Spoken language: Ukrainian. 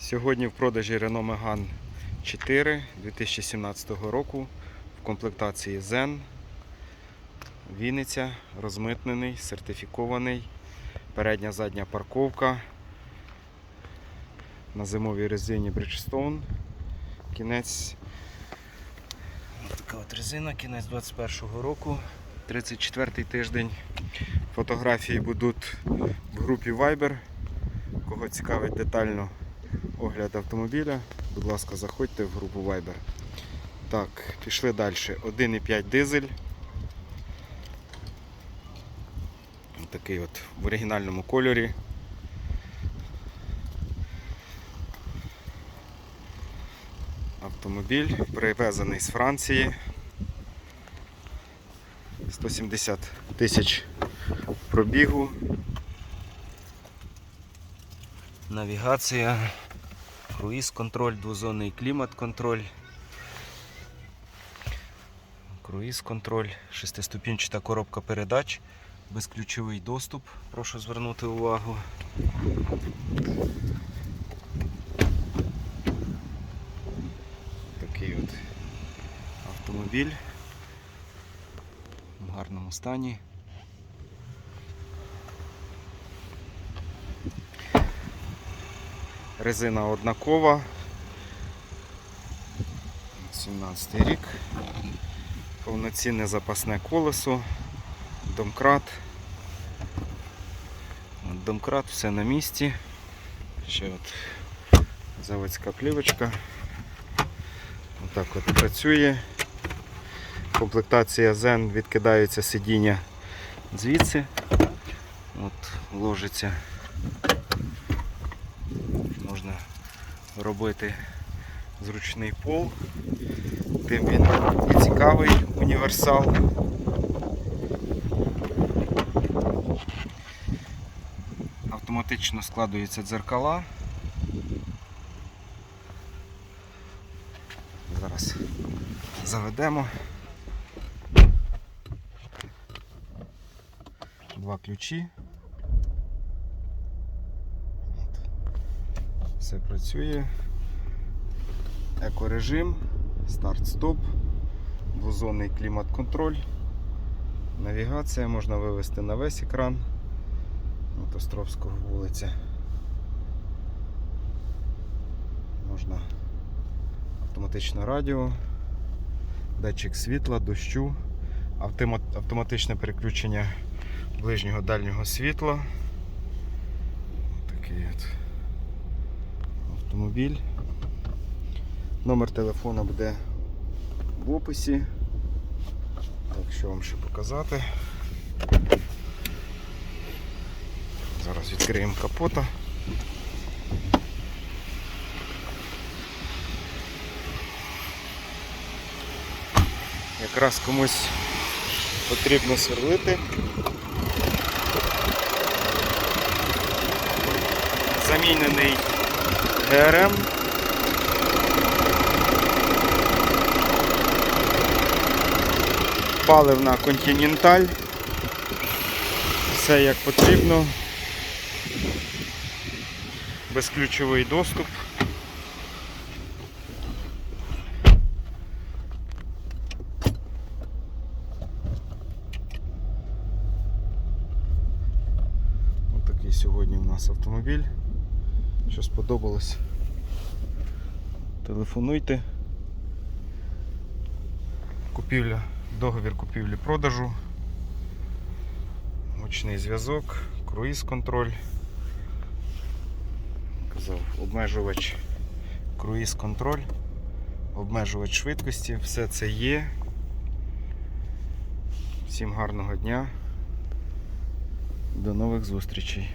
Сьогодні в продажі Renault Megane 4 2017 року в комплектації Zen. Вінниця, розмитнений, сертифікований. Передня задня парковка. На зимовій резині Bridgestone. Кінець. Така от резина, кінець 21 року, 34-й тиждень. Фотографії будуть в групі Viber. Кого цікавить детально огляд автомобіля, будь ласка, заходьте в групу Viber. Так, пішли далі. 1,5 дизель. Такий от в оригінальному кольорі. Автомобіль привезений з Франції. 170 тисяч пробігу. Навігація, круїз-контроль, двозонний клімат-контроль. Круїз-контроль, шестиступінчата коробка передач, безключовий доступ, прошу звернути увагу. Такий от автомобіль в гарному стані. Резина однакова. 17 рік. Повноцінне запасне колесо, домкрат. Домкрат, все на місці. Ще от заводська плівочка. Отак от працює. Комплектація Zen відкидається сидіння звідси. От ложиться. Можна робити зручний пол. Тим він і цікавий універсал. Автоматично складуються дзеркала. Зараз заведемо. Два ключі. Все працює. Екорежим, старт-стоп, двозонний клімат-контроль, навігація можна вивести на весь екран. От Островського вулиця. Можна автоматичне радіо, датчик світла, дощу, автоматичне переключення ближнього дальнього світла. Такий от автомобіль. Номер телефона буде в описі. Так, що вам ще показати? Зараз відкриємо капота. Якраз комусь потрібно сверлити. Замінений ГРМ. Паливна континенталь. Все як потрібно. Безключовий доступ. Ось такий сьогодні у нас автомобіль. Що сподобалось, телефонуйте. Купівля, договір купівлі-продажу, гучний зв'язок, круїз-контроль. Казав, обмежувач круїз-контроль, обмежувач швидкості, все це є. Всім гарного дня. До нових зустрічей.